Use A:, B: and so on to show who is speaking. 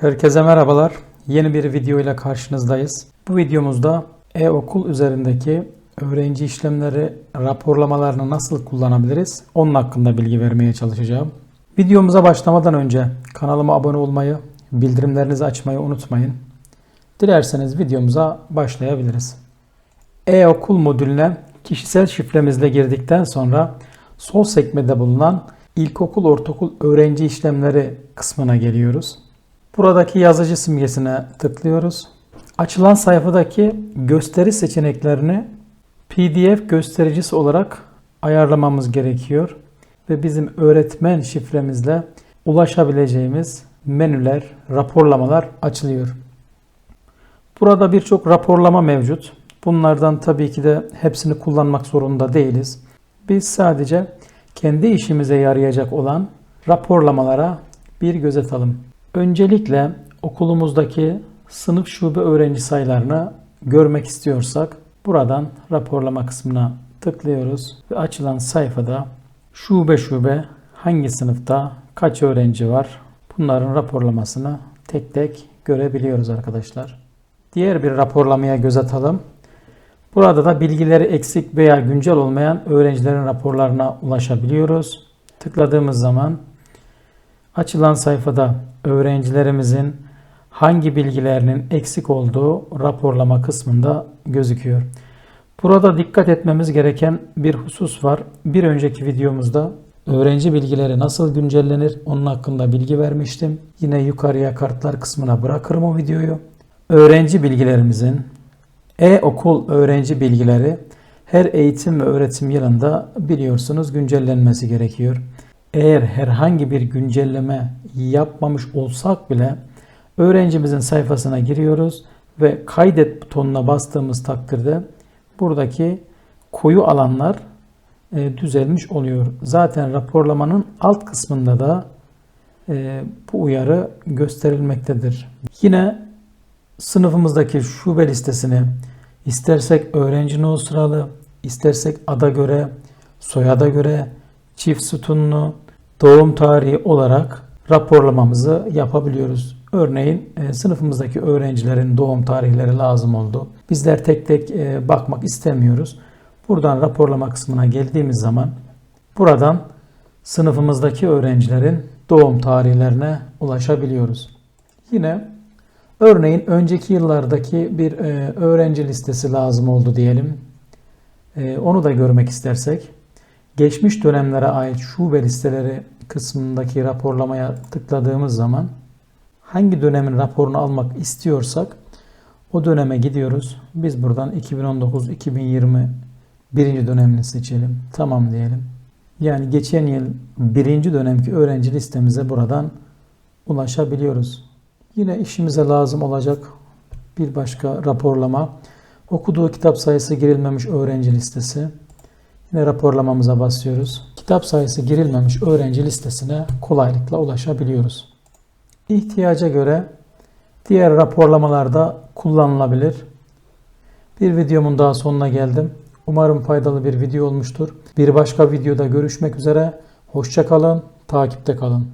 A: Herkese merhabalar. Yeni bir video ile karşınızdayız. Bu videomuzda e-okul üzerindeki öğrenci işlemleri raporlamalarını nasıl kullanabiliriz? Onun hakkında bilgi vermeye çalışacağım. Videomuza başlamadan önce kanalıma abone olmayı, bildirimlerinizi açmayı unutmayın. Dilerseniz videomuza başlayabiliriz. E-okul modülüne kişisel şifremizle girdikten sonra sol sekmede bulunan ilkokul ortaokul öğrenci işlemleri kısmına geliyoruz. Buradaki yazıcı simgesine tıklıyoruz. Açılan sayfadaki gösteri seçeneklerini PDF göstericisi olarak ayarlamamız gerekiyor ve bizim öğretmen şifremizle ulaşabileceğimiz menüler, raporlamalar açılıyor. Burada birçok raporlama mevcut. Bunlardan tabii ki de hepsini kullanmak zorunda değiliz. Biz sadece kendi işimize yarayacak olan raporlamalara bir göz atalım. Öncelikle okulumuzdaki sınıf şube öğrenci sayılarını görmek istiyorsak buradan raporlama kısmına tıklıyoruz ve açılan sayfada şube şube hangi sınıfta kaç öğrenci var bunların raporlamasını tek tek görebiliyoruz arkadaşlar. Diğer bir raporlamaya göz atalım. Burada da bilgileri eksik veya güncel olmayan öğrencilerin raporlarına ulaşabiliyoruz. Tıkladığımız zaman açılan sayfada öğrencilerimizin hangi bilgilerinin eksik olduğu raporlama kısmında gözüküyor. Burada dikkat etmemiz gereken bir husus var. Bir önceki videomuzda öğrenci bilgileri nasıl güncellenir onun hakkında bilgi vermiştim. Yine yukarıya kartlar kısmına bırakırım o videoyu. Öğrenci bilgilerimizin e-okul öğrenci bilgileri her eğitim ve öğretim yılında biliyorsunuz güncellenmesi gerekiyor. Eğer herhangi bir güncelleme yapmamış olsak bile öğrencimizin sayfasına giriyoruz ve kaydet butonuna bastığımız takdirde buradaki koyu alanlar e, düzelmiş oluyor. Zaten raporlamanın alt kısmında da e, bu uyarı gösterilmektedir. Yine sınıfımızdaki şube listesini istersek öğrenci no sıralı, istersek ada göre, soyada göre, çift sütunlu, doğum tarihi olarak raporlamamızı yapabiliyoruz. Örneğin e, sınıfımızdaki öğrencilerin doğum tarihleri lazım oldu. Bizler tek tek e, bakmak istemiyoruz. Buradan raporlama kısmına geldiğimiz zaman buradan sınıfımızdaki öğrencilerin doğum tarihlerine ulaşabiliyoruz. Yine örneğin önceki yıllardaki bir e, öğrenci listesi lazım oldu diyelim. Onu da görmek istersek geçmiş dönemlere ait şube listeleri kısmındaki raporlamaya tıkladığımız zaman hangi dönemin raporunu almak istiyorsak o döneme gidiyoruz. Biz buradan 2019-2020 birinci dönemini seçelim. Tamam diyelim. Yani geçen yıl birinci dönemki öğrenci listemize buradan ulaşabiliyoruz. Yine işimize lazım olacak bir başka raporlama. Okuduğu kitap sayısı girilmemiş öğrenci listesi. Yine raporlamamıza basıyoruz. Kitap sayısı girilmemiş öğrenci listesine kolaylıkla ulaşabiliyoruz. İhtiyaca göre diğer raporlamalarda kullanılabilir. Bir videomun daha sonuna geldim. Umarım faydalı bir video olmuştur. Bir başka videoda görüşmek üzere. Hoşçakalın, takipte kalın.